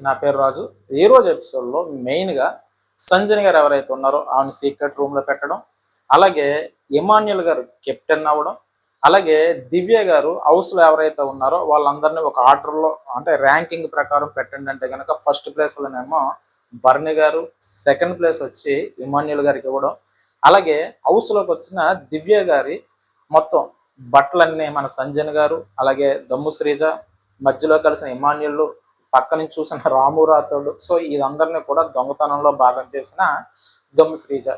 నా పేరు రాజు. ఈ రోజు ఎపిసోడ్లో మెయిన్గా సంజయ్ గారు ఎవరైతే ఉన్నారో ఆమె సీక్రెట్ రూమ్లో పెట్టడం అలాగే ఇమాన్యుల్ గారు కెప్టెన్ అవ్వడం అలాగే దివ్య గారు హౌస్లో ఎవరైతే ఉన్నారో వాళ్ళందరినీ ఒక ఆర్డర్లో అంటే ర్యాంకింగ్ ప్రకారం పెట్టండి అంటే కనుక ఫస్ట్ ప్లేస్లోనేమో బర్ని గారు సెకండ్ ప్లేస్ వచ్చి ఇమాన్యుల్ గారికి ఇవ్వడం అలాగే హౌస్లోకి వచ్చిన దివ్య గారి మొత్తం బట్టలన్నీ మన సంజన్ గారు అలాగే దమ్ము శ్రీజ మధ్యలో కలిసిన ఇమాన్యుళ్ళు పక్క నుంచి చూసిన రాము రాథోడు. సో ఇదందరినీ కూడా దొంగతనంలో భాగం చేసిన దొమ్మ శ్రీజ.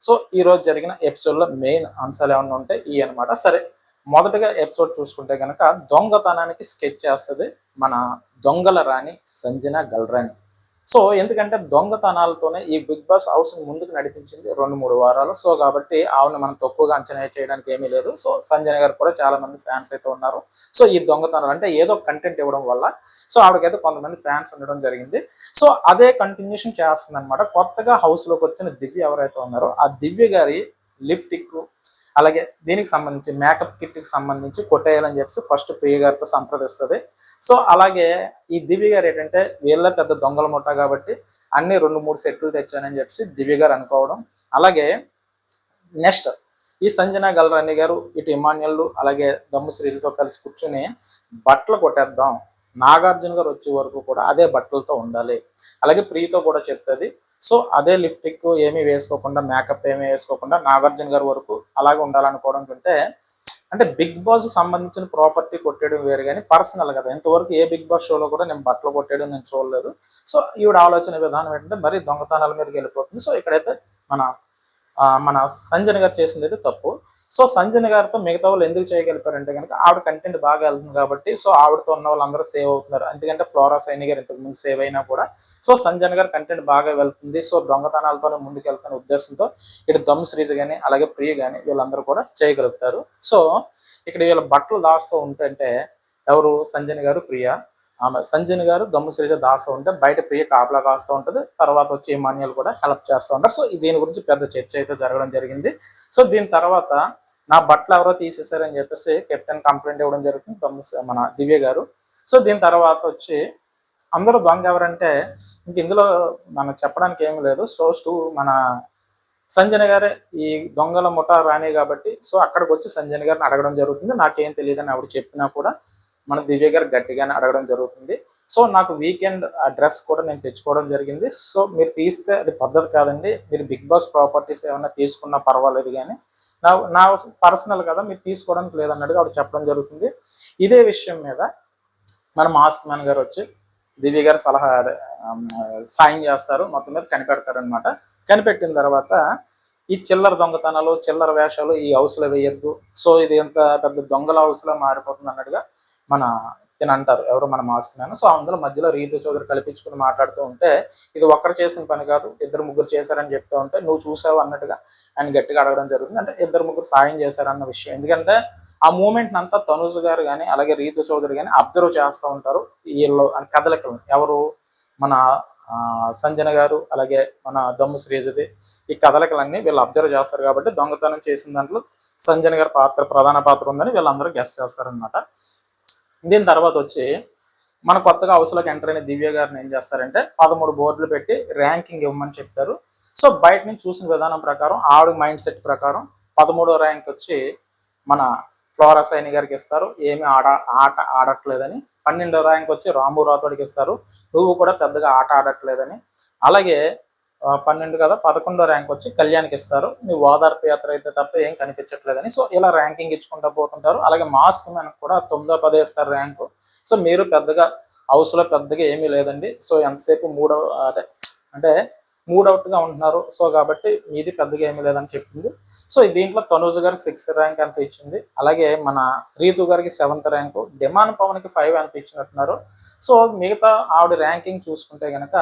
సో ఈ రోజు జరిగిన ఎపిసోడ్లో మెయిన్ అంశాలు ఏమన్నా ఉంటే ఈ అన్నమాట. సరే మొదటగా ఎపిసోడ్ చూసుకుంటే కనుక దొంగతనానికి స్కెచ్ చేస్తుంది మన దొంగల రాణి సంజన గల్రాణి. సో ఎందుకంటే దొంగతనాలతోనే ఈ బిగ్ బాస్ హౌస్ ముందుకు నడిపించింది రెండు మూడు వారాలు. సో కాబట్టి ఆవిడ మనం తక్కువగా అంచనా చేయడానికి ఏమీ లేదు. సో సంజయ్ గారు కూడా చాలా మంది ఫ్యాన్స్ అయితే ఉన్నారు. సో ఈ దొంగతనాలు అంటే ఏదో కంటెంట్ ఇవ్వడం వల్ల సో ఆవిడకైతే కొంతమంది ఫ్యాన్స్ ఉండడం జరిగింది. సో అదే కంటిన్యూషన్ చేస్తుంది అనమాట కొత్తగా హౌస్లోకి వచ్చిన దివ్య ఎవరైతే ఉన్నారో ఆ దివ్య గారి లిఫ్టిక్ అలాగే దీనికి సంబంధించి మేకప్ కిట్కి సంబంధించి కొట్టేయాలని చెప్పి ఫస్ట్ ప్రియ గారితో సంప్రదిస్తుంది. సో అలాగే ఈ దివ్య గారు ఏంటంటే వీళ్ళ పెద్ద దొంగల ముఠ కాబట్టి అన్ని రెండు మూడు సెట్లు తెచ్చానని చెప్పి దివ్య గారు అనుకోవడం. అలాగే నెక్స్ట్ ఈ సంజన గల్రాణి గారు ఇటు ఇమాన్యుల్ అలాగే దమ్ము శ్రీజుతో కలిసి కూర్చుని బట్టలు కొట్టేద్దాం. నాగార్జున గారు వచ్చే వరకు కూడా అదే బట్టలతో ఉండాలి. అలాగే ప్రీతో కూడా చెప్తుంది. సో అదే లిప్స్టిక్ ఏమీ వేసుకోకుండా మేకప్ ఏమీ వేసుకోకుండా నాగార్జున గారి వరకు అలాగే ఉండాలనుకోవడం కంటే అంటే బిగ్ బాస్ సంబంధించిన ప్రాపర్టీ కొట్టేయడం వేరు కానీ పర్సనల్ కదా. ఇంతవరకు ఏ బిగ్ బాస్ షోలో కూడా నేను బట్టలు కొట్టేయడం నేను చూడలేదు. సో ఈవిడ ఆలోచన విధానం ఏంటంటే మరీ దొంగతనాల మీదకి వెళ్ళిపోతుంది. సో ఇక్కడైతే మన మన సంజన గారు చేసింది అయితే తప్పు. సో సంజన గారితో మిగతా వాళ్ళు ఎందుకు చేయగలిపారంటే కనుక ఆవిడ కంటెంట్ బాగా వెళ్తుంది కాబట్టి సో ఆవిడతో ఉన్న వాళ్ళందరూ సేవ్ అవుతున్నారు. ఎందుకంటే ఫ్లోరా సైని గారు ఇంతకు ముందు సేవ్ అయినా కూడా సో సంజన గారు కంటెంట్ బాగా వెళ్తుంది. సో దొంగతనాలతోనే ముందుకు వెళ్తున్న ఉద్దేశంతో ఇటు దమ్ శ్రీజ్ కానీ అలాగే ప్రియ కానీ వీళ్ళందరూ కూడా చేయగలుగుతారు. సో ఇక్కడ వీళ్ళ బట్టలు దాస్తూ ఉంటుంటే ఎవరు? సంజన గారు ప్రియ. ఆమె సంజన్ గారు దమ్ము శ్రీజ దాస్తూ ఉంటే బయట ప్రియ కాపలా కాస్తూ ఉంటుంది. తర్వాత వచ్చి ఇమాన్యుల్ కూడా హెల్ప్ చేస్తూ ఉంటారు. సో దీని గురించి పెద్ద చర్చ అయితే జరగడం జరిగింది. సో దీని తర్వాత నా బట్టలు ఎవరో తీసేశారని చెప్పేసి కెప్టెన్ కంప్లైంట్ ఇవ్వడం జరుగుతుంది దమ్ము మన దివ్య గారు. సో దీని తర్వాత వచ్చి అందరూ దొంగ ఎవరంటే ఇంక ఇందులో మనం చెప్పడానికి ఏమి లేదు. సో స్టూ మన సంజన గారే ఈ దొంగల ముఠా రాణి కాబట్టి సో అక్కడికి వచ్చి సంజన గారిని అడగడం జరుగుతుంది. నాకేం తెలియదని ఆవిడ చెప్పినా కూడా మన దివ్య గారు గట్టిగానే అడగడం జరుగుతుంది. సో నాకు వీకెండ్ ఆ డ్రెస్ కూడా నేను తెచ్చుకోవడం జరిగింది. సో మీరు తీస్తే అది పద్ధతి కాదండి. మీరు బిగ్ బాస్ ప్రాపర్టీస్ ఏమైనా తీసుకున్నా పర్వాలేదు కానీ నా నా పర్సనల్ కదా మీరు తీసుకోవడానికి లేదన్నట్టుగా ఆవిడ చెప్పడం జరుగుతుంది. ఇదే విషయం మీద మన మాస్క్ మ్యాన్ గారు వచ్చి దివ్య గారు సలహా సాయం చేస్తారు. మొత్తం మీద కనిపెడతారు అనమాట కనిపెట్టిన తర్వాత ఈ చిల్లర దొంగతనాలు చిల్లర వేషాలు ఈ హౌస్లో వేయద్దు. సో ఇది ఎంత పెద్ద దొంగల హౌస్లో మారిపోతుంది అన్నట్టుగా మన తిని అంటారు. ఎవరు మన మాస్క్ మ్యాన్ సో అందులో మధ్యలో రీతు చౌదరి కల్పించుకుని మాట్లాడుతూ ఉంటే ఇది ఒక్కరు చేసిన పని కాదు ఇద్దరు ముగ్గురు చేశారని చెప్తూ ఉంటే నువ్వు చూసావు అన్నట్టుగా ఆయన గట్టిగా అడగడం జరుగుతుంది. అంటే ఇద్దరు ముగ్గురు సాయం చేశారన్న విషయం. ఎందుకంటే ఆ మూమెంట్ అంతా తనుజ్ గారు కానీ అలాగే రీతు చౌదరి కానీ అబ్జర్వ్ చేస్తూ ఉంటారు. వీళ్ళు కథలకి ఎవరు? మన ఆ, సంజన గారు అలాగే మన దమ్ము శ్రీజది ఈ కథలకలన్నీ వీళ్ళు అబ్జర్వ్ చేస్తారు కాబట్టి దొంగతనం చేసిన దాంట్లో సంజన గారి పాత్ర ప్రధాన పాత్ర ఉందని వీళ్ళందరూ గెస్ట్ చేస్తారనమాట దీని తర్వాత వచ్చి మన కొత్తగా హౌస్లోకి ఎంటర్ అయిన దివ్య గారిని ఏం చేస్తారంటే పదమూడు బోర్డులు పెట్టి ర్యాంకింగ్ ఇవ్వమని చెప్తారు. సో బయట నుంచి చూసిన విధానం ప్రకారం ఆవిడ మైండ్ సెట్ ప్రకారం పదమూడో ర్యాంక్ వచ్చి మన ఫ్లోరా సైని గారికి ఇస్తారు. ఏమి ఆడ ఆట ఆడట్లేదని. పన్నెండో ర్యాంక్ వచ్చి రాంబు రాథోడికి ఇస్తారు. నువ్వు కూడా పెద్దగా ఆట ఆడట్లేదని. అలాగే పన్నెండు కదా పదకొండో ర్యాంక్ వచ్చి కళ్యాణ్కి ఇస్తారు. నీ ఓదార్పు యాత్ర అయితే తప్ప ఏం కనిపించట్లేదని. సో ఇలా ర్యాంకింగ్ ఇచ్చుకుంటూ పోతుంటారు. అలాగే మాస్క్ మనకు కూడా తొమ్మిదో పదే ఇస్తారు ర్యాంకు సో మీరు పెద్దగా హౌస్లో పెద్దగా ఏమీ లేదండి. సో ఎంతసేపు మూడవ అదే అంటే మూడౌట్ ఉంటున్నారు. సో కాబట్టి మీది పెద్దగా ఏమీ లేదని చెప్పింది. సో దీంట్లో తనుజ్ గారికి సిక్స్త్ ర్యాంక్ ఎంత ఇచ్చింది? అలాగే మన రీతు గారికి సెవెంత్ ర్యాంకు డిమాన్ పవన్కి ఫైవ్ ఎంత ఇచ్చినట్టున్నారు. సో మిగతా ఆవిడ ర్యాంకింగ్ చూసుకుంటే కనుక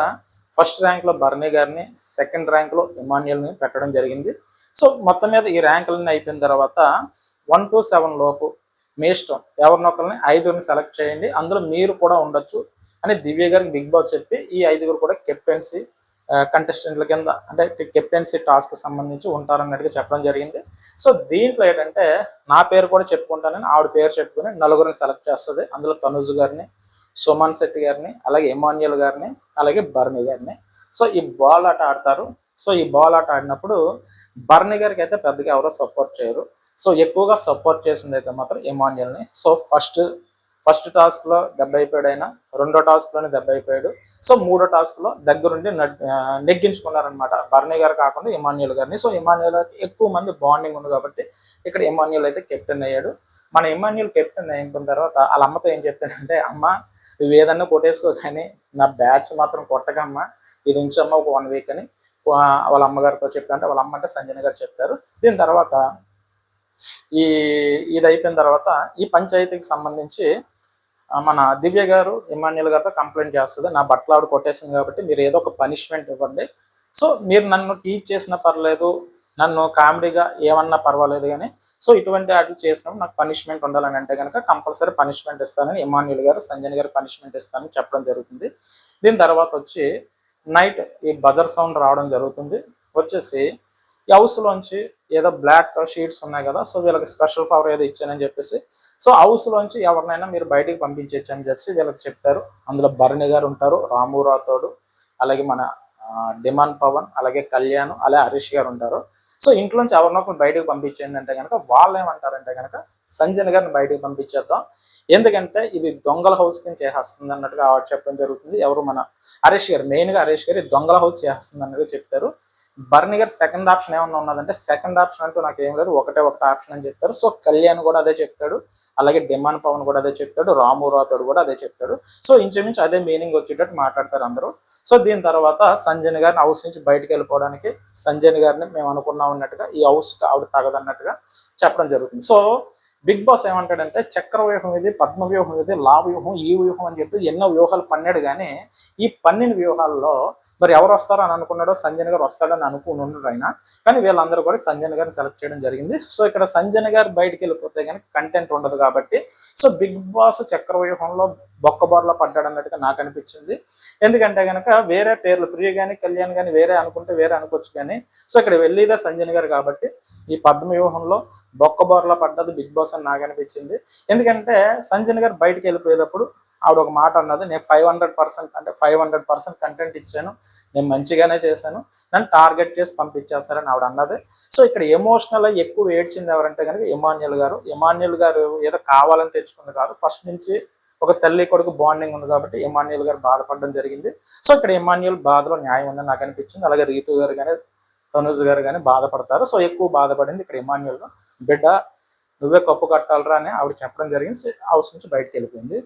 ఫస్ట్ ర్యాంక్లో బర్నీ గారిని సెకండ్ ర్యాంక్లో పెట్టడం జరిగింది. సో మొత్తం మీద ఈ ర్యాంకులన్నీ అయిపోయిన తర్వాత వన్ టు సెవెన్ లోపు మీ ఇష్టం ఎవరినొకరిని ఐదుగురిని సెలెక్ట్ చేయండి. అందులో మీరు కూడా ఉండొచ్చు అని దివ్య గారికి బిగ్ బాస్ చెప్పి ఈ ఐదుగురు కూడా కెప్టెన్సీ కంటెస్టెంట్ల కింద అంటే కెప్టెన్సీ టాస్క్ సంబంధించి ఉంటారన్నట్టుగా చెప్పడం జరిగింది. సో దీంట్లో ఏంటంటే నా పేరు కూడా చెప్పుకుంటానని ఆవిడ పేరు చెప్పుకుని నలుగురిని సెలెక్ట్ చేస్తుంది. అందులో తనుజ్ గారిని సుమన్ శెట్టి గారిని అలాగే ఎమాన్యుల్ గారిని అలాగే బర్నీ గారిని. సో ఈ బాల్ ఆట ఆడతారు. సో ఈ బాల్ ఆట ఆడినప్పుడు బర్నీ గారికి అయితే పెద్దగా ఎవరో సపోర్ట్ చేయరు. సో ఎక్కువగా సపోర్ట్ చేసింది అయితే మాత్రం ఎమాన్యుల్ని సో ఫస్ట్ ఫస్ట్ టాస్క్లో దెబ్బ అయిపోయాడు ఆయన రెండో టాస్క్లోనే దెబ్బ అయిపోయాడు సో మూడో టాస్క్లో దగ్గరుండి నెగ్గించుకున్నారనమాట బర్నీ గారు కాకుండా ఇమాన్యుల్ గారిని. సో ఇమాన్యుల్ ఎక్కువ మంది బాండింగ్ ఉంది కాబట్టి ఇక్కడ ఇమాన్యుల్ అయితే కెప్టెన్ అయ్యాడు. మన ఇమాన్యుల్ కెప్టెన్ అయిపోయిన తర్వాత వాళ్ళ అమ్మతో ఏం చెప్తాడంటే అమ్మ నువ్వు ఏదన్నా కొట్టేసుకో కానీ నా బ్యాచ్ మాత్రం కొట్టకమ్మా. ఇది ఉంచమ్మా ఒక వన్ వీక్ అని. వాళ్ళ అమ్మగారితో చెప్తాంటే వాళ్ళ అమ్మ అంటే సంజన గారు చెప్తారు. దీని తర్వాత ఈ ఇది అయిపోయిన తర్వాత ఈ పంచాయతీకి సంబంధించి మన దివ్య గారు ఇమాన్యుల్ గారితో కంప్లైంట్ చేస్తుంది. నా బట్టలు ఆవిడ కొట్టేసింది కాబట్టి మీరు ఏదో ఒక పనిష్మెంట్ ఇవ్వండి. సో మీరు నన్ను టీచ్ చేసినా పర్లేదు నన్ను కామెడీగా ఏమన్నా పర్వాలేదు కానీ సో ఇటువంటి వాటి చేసినప్పుడు నాకు పనిష్మెంట్ ఉండాలని అంటే కనుక కంపల్సరీ పనిష్మెంట్ ఇస్తానని ఇమాన్యుల్ గారు సంజయ్ గారు పనిష్మెంట్ ఇస్తానని చెప్పడం జరుగుతుంది. దీని తర్వాత వచ్చి నైట్ ఈ బజర్ సౌండ్ రావడం జరుగుతుంది. వచ్చేసి హౌస్లోంచి ఏదో బ్లాక్ షీట్స్ ఉన్నాయి కదా సో వీళ్ళకి స్పెషల్ పవర్ ఏదో ఇచ్చానని చెప్పేసి సో హౌస్లోంచి ఎవరినైనా మీరు బయటికి పంపించవచ్చు అని చెప్పేసి వీళ్ళకి చెప్తారు. అందులో భరణి గారు ఉంటారు రాము రాథోడు అలాగే మన ఆ, డిమాన్ పవన్ అలాగే కళ్యాణ్ అలాగే హరీష్ గారు ఉంటారు. సో ఇంట్లోంచి ఎవరినో ఒకరిని బయటకు పంపించండి అంటే కనుక వాళ్ళు ఏమంటారంటే కనుక సంజయ్ గారిని బయటకు పంపించేద్దాం. ఎందుకంటే ఇది దొంగల హౌస్ కింద చేసేస్తుంది అన్నట్టుగా చెప్పడం జరుగుతుంది. ఎవరు మన హరీష్ గారు మెయిన్గా హరీష్ గారు దొంగల హౌస్ చేస్తుంది అన్నట్టుగా చెప్తారు. బర్నిగర్ సెకండ్ ఆప్షన్ ఏమన్నా ఉన్నదంటే సెకండ్ ఆప్షన్ అంటూ నాకు ఏం లేదు. ఒకటే ఒకటి ఆప్షన్ అని చెప్తారు. సో కళ్యాణ్ కూడా అదే చెప్తాడు. అలాగే డిమాన్ పవన్ కూడా అదే చెప్తాడు. రాము రాథోడ్ కూడా అదే చెప్తాడు. సో ఇంచుమించు అదే మీనింగ్ వచ్చేటట్టు మాట్లాడతారు అందరూ. సో దీని తర్వాత సంజయ్ గారిని హౌస్ నుంచి బయటకు వెళ్ళిపోవడానికి సంజయ్ గారిని మేము అనుకున్నాం అన్నట్టుగా ఈ హౌస్ ఆవిడ తగదన్నట్టుగా చెప్పడం జరుగుతుంది. సో బిగ్ బాస్ ఏమంటాడంటే చక్ర వ్యూహం ఇది పద్మ వ్యూహం ఇది లా వ్యూహం ఈ వ్యూహం అని చెప్పి ఎన్నో వ్యూహాలు పన్నాడు కానీ ఈ పన్నెండు వ్యూహాల్లో మరి ఎవరు వస్తారో అని అనుకున్నాడో సంజయ్ గారు వస్తాడని అనుకుని ఉన్నాడు ఆయన. కానీ వీళ్ళందరూ కూడా సంజయ్ గారిని సెలెక్ట్ చేయడం జరిగింది. సో ఇక్కడ సంజయ్ గారు బయటికి వెళ్ళిపోతే కనుక కంటెంట్ ఉండదు కాబట్టి. సో బిగ్ బాస్ చక్ర వ్యూహంలో బొక్కబోర్లో పడ్డాడు అన్నట్టుగా నాకు అనిపించింది. ఎందుకంటే కనుక వేరే పేర్లు ప్రియ కానీ కళ్యాణ్ కానీ వేరే అనుకుంటే వేరే అనుకోవచ్చు కానీ సో ఇక్కడ వెళ్ళేదే సంజయ్ గారు కాబట్టి ఈ పద్మ వ్యూహంలో బొక్కబోర్లో పడ్డది బిగ్ బాస్ అని నాకు అనిపించింది. ఎందుకంటే సంజయ్ గారు బయటికి వెళ్ళిపోయేటప్పుడు ఆవిడ ఒక మాట అన్నది నేను ఫైవ్ హండ్రెడ్ పర్సెంట్ అంటే ఫైవ్ హండ్రెడ్ పర్సెంట్ కంటెంట్ ఇచ్చాను నేను మంచిగానే చేశాను నన్ను టార్గెట్ చేసి పంపించేస్తారని ఆవిడ అన్నది. సో ఇక్కడ ఎమోషనల్ ఎక్కువ ఏడ్చింది ఎవరంటే కనుక ఇమాన్యుల్ గారు. ఇమాన్యుల్ గారు ఏదో కావాలని తెచ్చుకుంది కాదు. ఫస్ట్ నుంచి ఒక తల్లి కొడుకు బాండింగ్ ఉంది కాబట్టి ఎమాన్యుల్ గారు బాధపడడం జరిగింది. సో ఇక్కడ ఎమాన్యుల్ బాధలో న్యాయం ఉందని నాకు అనిపించింది. అలాగే రీతు గారు కానీ తనుజ్ గారు కానీ బాధపడతారు. సో ఎక్కువ బాధపడింది ఇక్కడ ఎమాన్యుల్ బిడ్డ నువ్వే కప్పు కట్టాలరా అని ఆవిడ చెప్పడం జరిగింది. హౌస్ నుంచి బయటకు వెళ్ళిపోయింది.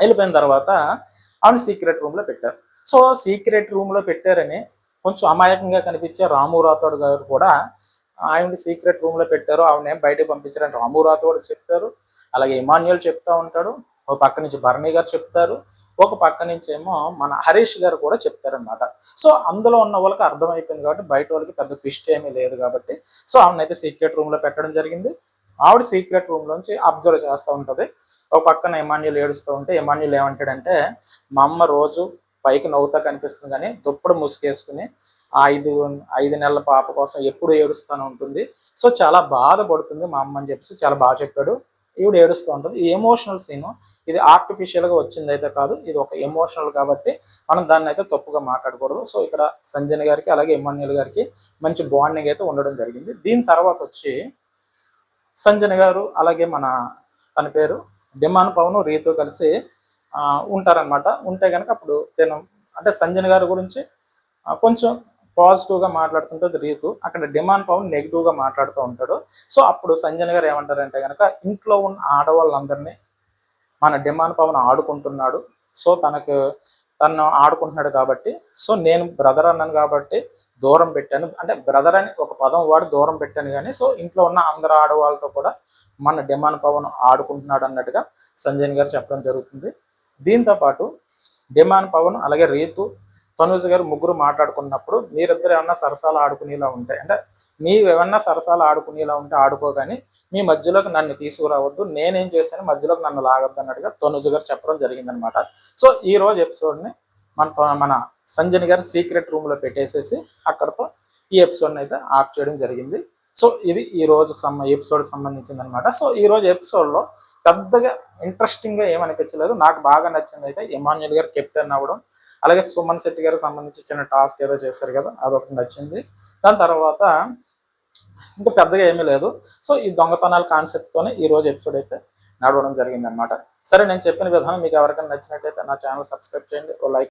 వెళ్ళిపోయిన తర్వాత ఆవిడ సీక్రెట్ రూమ్లో పెట్టారు. సో సీక్రెట్ రూమ్లో పెట్టారని కొంచెం అమాయకంగా కనిపించే రాము రాథోడ్ గారు కూడా ఆవిడ సీక్రెట్ రూమ్లో పెట్టారు. ఆవిడ బయటకు పంపించారని రాము రాథోడ్ చెప్తారు అలాగే ఇమాన్యుల్ చెప్తా ఉంటాడు. ఒక పక్క నుంచి భరణి గారు చెప్తారు ఒక పక్క నుంచి ఏమో మన హరీష్ గారు కూడా చెప్తారనమాట సో అందులో ఉన్న వాళ్ళకి అర్థమైపోయింది కాబట్టి బయట వాళ్ళకి పెద్ద ట్విస్ట్ ఏమీ లేదు కాబట్టి సో ఆవిడనైతే సీక్రెట్ రూమ్లో పెట్టడం జరిగింది. ఆవిడ సీక్రెట్ రూమ్ లోంచి అబ్జర్వ్ చేస్తూ ఉంటది. ఒక పక్కన ఎమాన్యుల్ ఏడుస్తూ ఉంటే ఎమాన్యుల్ ఏమంటాడంటే మా అమ్మ రోజు పైకి నవ్వుతా కనిపిస్తుంది కానీ దుప్పడు ముసుగేసుకుని ఐదు ఐదు నెలల పాప కోసం ఎప్పుడు ఏడుస్తూనే ఉంటుంది. సో చాలా బాధపడుతుంది మా అమ్మ అని చెప్పేసి చాలా బాగా చెప్పాడు. ఈవిడ ఏడుస్తూ ఉంటుంది. ఈ ఎమోషనల్ సీను ఇది ఆర్టిఫిషియల్గా వచ్చింది అయితే కాదు ఇది ఒక ఎమోషనల్ కాబట్టి మనం దాన్ని అయితే తప్పుగా మాట్లాడకూడదు. సో ఇక్కడ సంజయ్ గారికి అలాగే ఎమ్మాన్యుల్ గారికి మంచి బాండింగ్ అయితే ఉండడం జరిగింది. దీని తర్వాత వచ్చి సంజన్ గారు అలాగే మన తన పేరు డిమాన్ పవన్ రీతో కలిసి ఉంటారనమాట ఉంటారన్నమాట. ఉంటే కనుక అప్పుడు తిన అంటే సంజన్ గారి గురించి కొంచెం పాజిటివ్గా మాట్లాడుతుంటుంది రీతు. అక్కడ డిమాండ్ పవన్ నెగిటివ్గా మాట్లాడుతూ ఉంటాడు. సో అప్పుడు సంజయ్ గారు ఏమంటారంటే కనుక ఇంట్లో ఉన్న ఆడవాళ్ళందరినీ మన డిమాండ్ పవన్ ఆడుకుంటున్నాడు. సో తనకు తను ఆడుకుంటున్నాడు కాబట్టి సో నేను బ్రదర్ అన్నాను కాబట్టి దూరం పెట్టాను. అంటే బ్రదర్ అని ఒక పదం వాడి దూరం పెట్టాను కానీ సో ఇంట్లో ఉన్న అందరు ఆడవాళ్ళతో కూడా మన డిమాండ్ పవన్ ఆడుకుంటున్నాడు అన్నట్టుగా సంజయ్ గారు చెప్పడం జరుగుతుంది. దీంతో పాటు డిమాండ్ పవన్ అలాగే రీతు తనూజ్ గారు ముగ్గురు మాట్లాడుకున్నప్పుడు మీరిద్దరు ఏమన్నా సరసాలు ఆడుకునేలా ఉంటాయి అంటే మీరు సరసాలు ఆడుకునేలా ఉంటే ఆడుకోగాని మీ మధ్యలోకి నన్ను తీసుకురావద్దు నేనేం చేశాను మధ్యలోకి నన్ను లాగద్దు అన్నట్టుగా తనుజ్ గారు చెప్పడం జరిగిందనమాట. సో ఈ రోజు ఎపిసోడ్ని మన మన సంజయ్ గారు సీక్రెట్ రూమ్లో పెట్టేసేసి అక్కడతో ఈ ఎపిసోడ్ని అయితే ఆఫ్ చేయడం జరిగింది. సో ఇది ఈ రోజు సంబ ఎపిసోడ్ సంబంధించింది అనమాట సో ఈ రోజు ఎపిసోడ్లో పెద్దగా ఇంట్రెస్టింగ్గా ఏమనిపించలేదు. నాకు బాగా నచ్చింది అయితే ఇమాన్యుల్ గారు కెప్టెన్ అవ్వడం అలాగే సుమన్ శెట్టి గారికి సంబంధించి చిన్న టాస్క్ ఏదో చేశారు కదా అదొకటి నచ్చింది. దాని తర్వాత ఇంకా పెద్దగా ఏమీ లేదు. సో ఈ దొంగతనాల కాన్సెప్ట్తోనే ఈ రోజు ఎపిసోడ్ అయితే నడవడం జరిగింది అనమాట సరే నేను చెప్పిన విధానం మీకు ఎవరికైనా నచ్చినట్టయితే నా ఛానల్ సబ్స్క్రైబ్ చేయండి. ఓ లైక్